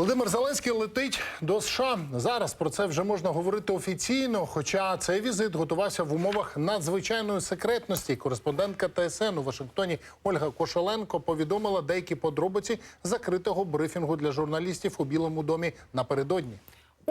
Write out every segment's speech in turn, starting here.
Володимир Зеленський летить до США. Зараз про це вже можна говорити офіційно. Хоча цей візит готувався в умовах надзвичайної секретності. Кореспондентка ТСН у Вашингтоні Ольга Кошеленко повідомила деякі подробиці закритого брифінгу для журналістів у Білому домі напередодні.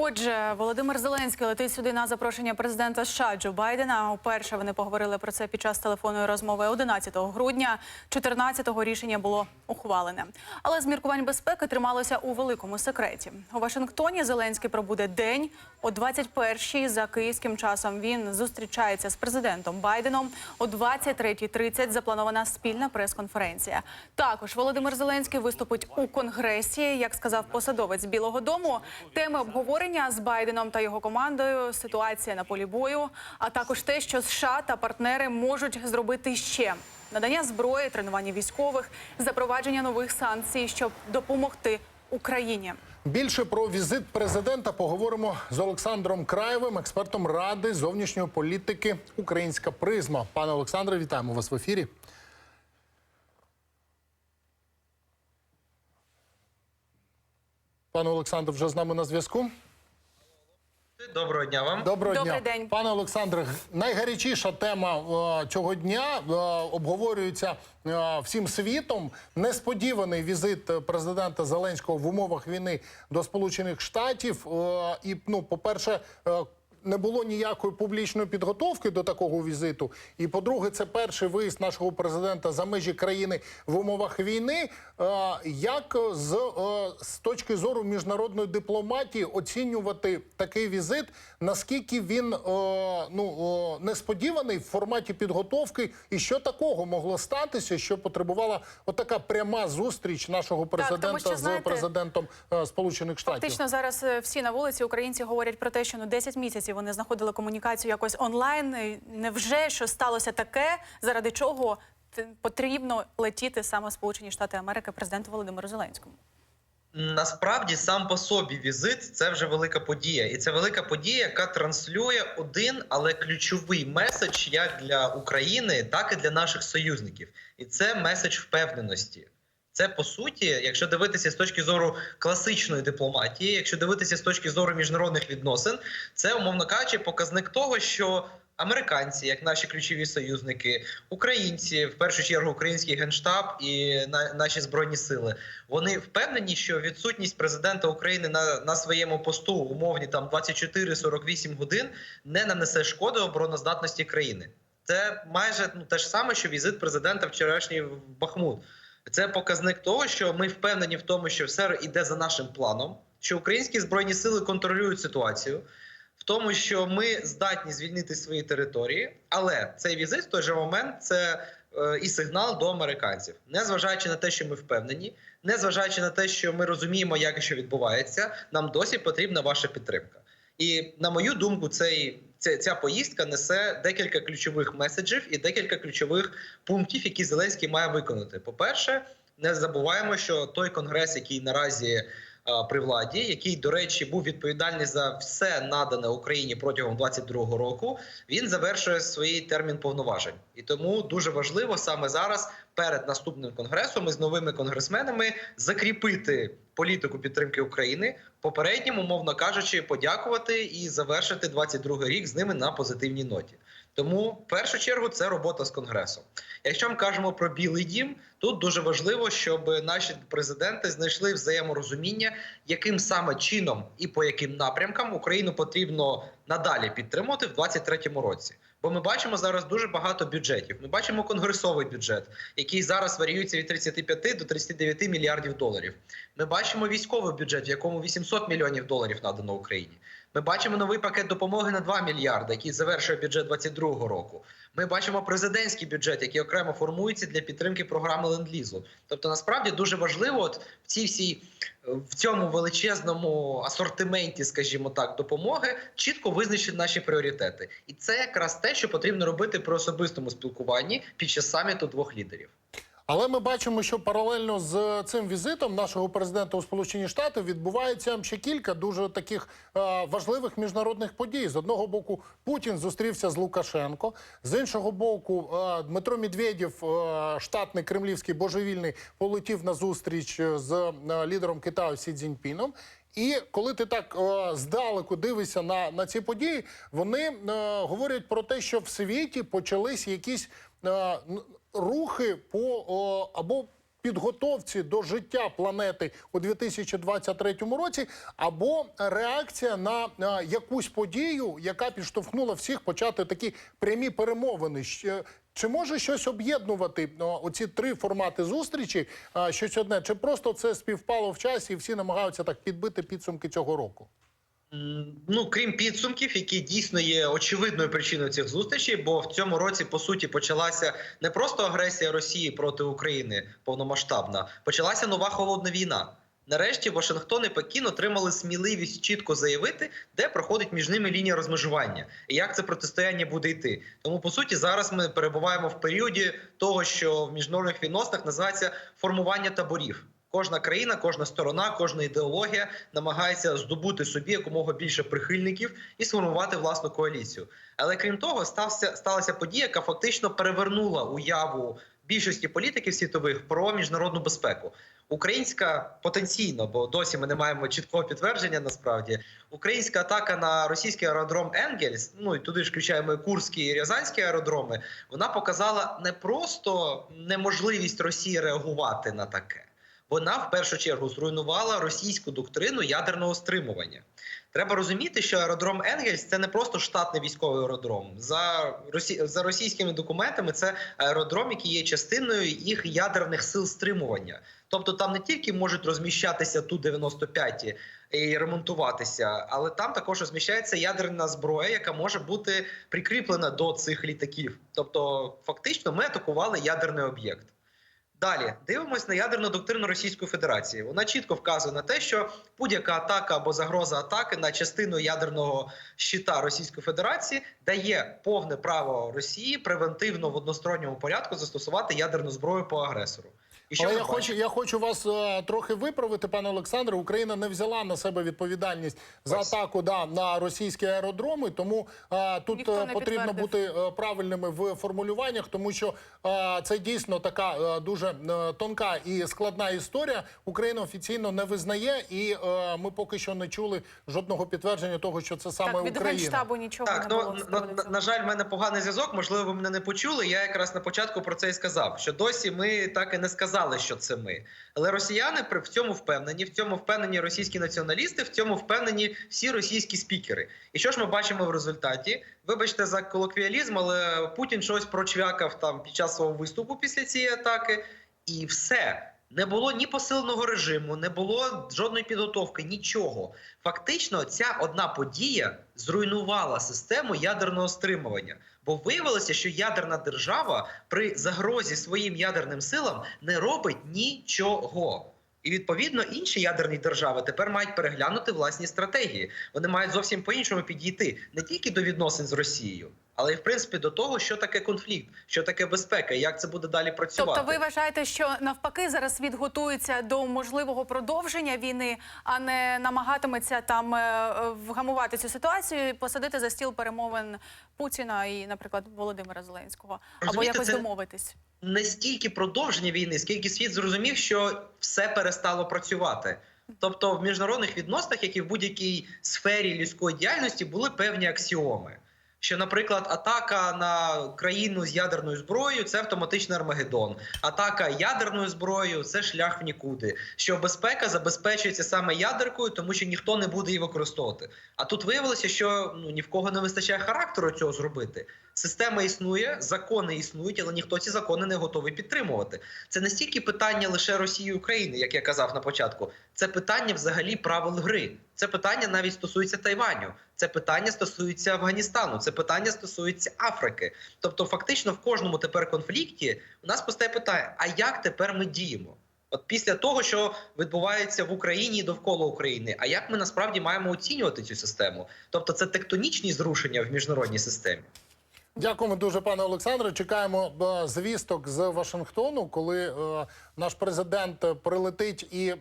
Отже, Володимир Зеленський летить сюди на запрошення президента США Джо Байдена. Уперше вони поговорили про це під час телефонної розмови 11 грудня. 14-го рішення було ухвалене. Але з міркувань безпеки трималося у великому секреті. У Вашингтоні Зеленський пробуде день о 21-й за київським часом. Він зустрічається з президентом Байденом. О 23.30 запланована спільна прес-конференція. Також Володимир Зеленський виступить у конгресі. Як сказав посадовець Білого Дому, теми обговорення з Байденом та його командою, ситуація на полі бою, а також те, що США та партнери можуть зробити ще. Надання зброї, тренування військових, запровадження нових санкцій, щоб допомогти Україні. Більше про візит президента поговоримо з Олександром Краєвим, експертом ради зовнішньої політики Українська призма. Пане Олександре, вітаємо вас в ефірі. Пане Олександр, вже з нами на зв'язку. Доброго дня вам. Доброго Добрий дня, день. пане Олександре. Найгарячіша тема е, цього дня е, обговорюється е, всім світом. Несподіваний візит президента Зеленського в умовах війни до Сполучених Штатів. Е, і ну, по-перше, е, не було ніякої публічної підготовки до такого візиту. І по-друге, це перший виїзд нашого президента за межі країни в умовах війни. Е, Як з, е, з точки зору міжнародної дипломатії оцінювати такий візит? Наскільки він е, ну е, несподіваний в форматі підготовки, і що такого могло статися, що потребувала отака пряма зустріч нашого президента що, з знаєте, президентом е, Сполучених Штатів? Фактично зараз е, всі на вулиці українці говорять про те, що ну 10 місяців вони знаходили комунікацію якось онлайн. Невже що сталося таке, заради чого потрібно летіти саме Сполучені Штати Америки президенту Володимиру Зеленському? Насправді сам по собі візит це вже велика подія, і це велика подія, яка транслює один, але ключовий меседж як для України, так і для наших союзників. І це меседж впевненості. Це по суті, якщо дивитися з точки зору класичної дипломатії, якщо дивитися з точки зору міжнародних відносин, це умовно кажучи, показник того, що американці, як наші ключові союзники, українці, в першу чергу український генштаб і на, наші збройні сили, вони впевнені, що відсутність президента України на, на своєму посту умовні там 24-48 годин не нанесе шкоди обороноздатності країни. Це майже ну те ж саме, що візит президента вчорашній в Бахмут. Це показник того, що ми впевнені в тому, що все йде за нашим планом, що українські збройні сили контролюють ситуацію, в тому, що ми здатні звільнити свої території, але цей візит в той же момент це е, і сигнал до американців, незважаючи на те, що ми впевнені, незважаючи на те, що ми розуміємо, як і що відбувається, нам досі потрібна ваша підтримка. І на мою думку, цей ця, ця поїздка несе декілька ключових меседжів і декілька ключових пунктів, які Зеленський має виконати. По-перше, не забуваємо, що той конгрес, який наразі при владі, який, до речі, був відповідальний за все надане Україні протягом 22-го року, він завершує свій термін повноважень. І тому дуже важливо саме зараз, перед наступним конгресом, і з новими конгресменами закріпити політику підтримки України, попереднім, умовно кажучи, подякувати і завершити 22-й рік з ними на позитивній ноті. Тому в першу чергу це робота з конгресом. Якщо ми кажемо про Білий Дім, тут дуже важливо, щоб наші президенти знайшли взаєморозуміння, яким саме чином і по яким напрямкам Україну потрібно надалі підтримувати в 2023 році. Бо ми бачимо зараз дуже багато бюджетів. Ми бачимо конгресовий бюджет, який зараз варіюється від 35 до 39 мільярдів доларів. Ми бачимо військовий бюджет, в якому 800 мільйонів доларів надано Україні. Ми бачимо новий пакет допомоги на 2 мільярди, який завершує бюджет 2022 року. Ми бачимо президентський бюджет, який окремо формується для підтримки програми ленд-лізу. Тобто, насправді дуже важливо, от в цій всій в цьому величезному асортименті, скажімо так, допомоги чітко визначити наші пріоритети, і це якраз те, що потрібно робити при особистому спілкуванні під час саміту двох лідерів. Але ми бачимо, що паралельно з цим візитом нашого президента у Сполучені Штати відбувається ще кілька дуже таких е, важливих міжнародних подій. З одного боку, Путін зустрівся з Лукашенко, з іншого боку, е, Дмитро Медведєв, е, штатний кремлівський божевільний, полетів на зустріч з лідером Китаю Сі Цзіньпіном. І коли ти так е, здалеку дивишся на, на ці події, вони е, говорять про те, що в світі почались якісь рухи по або підготовці до життя планети у 2023 році, або реакція на е, якусь подію, яка підштовхнула всіх почати такі прямі перемовини. Чи може щось об'єднувати оці три формати зустрічі? Щось одне, чи просто це співпало в часі, і всі намагаються так підбити підсумки цього року? Ну, крім підсумків, які дійсно є очевидною причиною цих зустрічей, бо в цьому році по суті почалася не просто агресія Росії проти України повномасштабна, почалася нова холодна війна. Нарешті Вашингтон і Пекін отримали сміливість чітко заявити, де проходить між ними лінія розмежування і як це протистояння буде йти. Тому по суті зараз ми перебуваємо в періоді того, що в міжнародних відносинах називається формування таборів. Кожна країна, кожна сторона, кожна ідеологія намагається здобути собі якомога більше прихильників і сформувати власну коаліцію. Але крім того, стався сталася подія, яка фактично перевернула уяву більшості політиків світових про міжнародну безпеку. Українська потенційно, бо досі ми не маємо чіткого підтвердження. Насправді, українська атака на російський аеродром Енгельс, ну і туди ж включаємо і Курський і Рязанський аеродроми. Вона показала не просто неможливість Росії реагувати на таке. Вона в першу чергу зруйнувала російську доктрину ядерного стримування. Треба розуміти, що аеродром Енгельс це не просто штатний військовий аеродром. За росі... за російськими документами це аеродром, який є частиною їх ядерних сил стримування. Тобто там не тільки можуть розміщатися ту 95 і ремонтуватися, але там також розміщається ядерна зброя, яка може бути прикріплена до цих літаків. Тобто, фактично, ми атакували ядерний об'єкт. Далі дивимось на ядерну доктрину Російської Федерації. Вона чітко вказує на те, що будь-яка атака або загроза атаки на частину ядерного щита Російської Федерації дає повне право Росії превентивно в односторонньому порядку застосувати ядерну зброю по агресору. І що Але я бачимо? хочу, я хочу вас е, трохи виправити, пане Олександре. Україна не взяла на себе відповідальність за Ось. атаку да, на російські аеродроми. Тому е, тут Ніхто е, потрібно підтвердив. бути е, правильними в формулюваннях, тому що е, це дійсно така е, дуже е, тонка і складна історія. Україна офіційно не визнає, і е, ми поки що не чули жодного підтвердження того, що це саме так, від Україна. генштабу нічого Так, не ну було. з на, приводу на, цього. на жаль, в мене поганий зв'язок. Можливо, ви мене не почули. Я якраз на початку про це і сказав. Що досі ми так і не сказали, що це ми. Але росіяни в цьому впевнені. В цьому впевнені російські націоналісти, в цьому впевнені всі російські спікери. І що ж ми бачимо в результаті? Вибачте за колоквіалізм, але Путін щось прочвякав там під час свого виступу після цієї атаки, і все. Не було ні посиленого режиму, не було жодної підготовки, нічого. Фактично, ця одна подія зруйнувала систему ядерного стримування. Бо виявилося, що ядерна держава при загрозі своїм ядерним силам не робить нічого. І відповідно інші ядерні держави тепер мають переглянути власні стратегії. Вони мають зовсім по-іншому підійти не тільки до відносин з Росією, але й в принципі до того, що таке конфлікт, що таке безпека, як це буде далі працювати. Тобто ви вважаєте, що навпаки зараз світ готується до можливого продовження війни, а не намагатиметься там е, вгамувати цю ситуацію, і посадити за стіл перемовин Путіна і, наприклад, Володимира Зеленського, або якось це- домовитись. не стільки продовження війни, скільки світ зрозумів, що все перестало працювати. Тобто, в міжнародних відносинах, як і в будь-якій сфері людської діяльності, були певні аксіоми. Що, наприклад, атака на країну з ядерною зброєю це автоматичний Армагеддон. Атака ядерною зброєю це шлях в нікуди. Що безпека забезпечується саме ядеркою, тому що ніхто не буде її використовувати. А тут виявилося, що ну ні в кого не вистачає характеру цього зробити. Система існує, закони існують, але ніхто ці закони не готовий підтримувати. Це не стільки питання лише Росії і України, як я казав на початку. Це питання взагалі правил гри. Це питання навіть стосується Тайваню. Це питання стосується Афганістану. Це питання стосується Африки. Тобто, фактично, в кожному тепер конфлікті у нас постає питання: а як тепер ми діємо? От після того, що відбувається в Україні і довкола України, а як ми насправді маємо оцінювати цю систему? Тобто, це тектонічні зрушення в міжнародній системі. Дякуємо дуже, пане Олександре. Чекаємо е, звісток з Вашингтону, коли е, наш президент прилетить і е,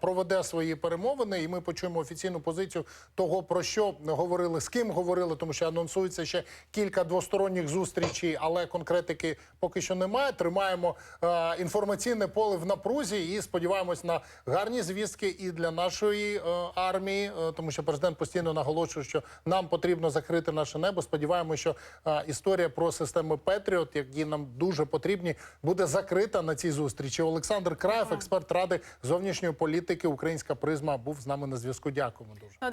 проведе свої перемовини. І ми почуємо офіційну позицію того, про що говорили, з ким говорили, тому що анонсується ще кілька двосторонніх зустрічей, але конкретики поки що немає. Тримаємо інформаційне поле в напрузі і сподіваємось на гарні звістки і для нашої армії, тому що президент постійно наголошує, що нам потрібно закрити наше небо. Сподіваємося, що е, історія про системи Петріот, які нам дуже потрібні, буде закрита на цій зустрічі. Олександр Краєв, експерт ради зовнішньої політики, українська призма, був з нами на зв'язку. Дякуємо дуже.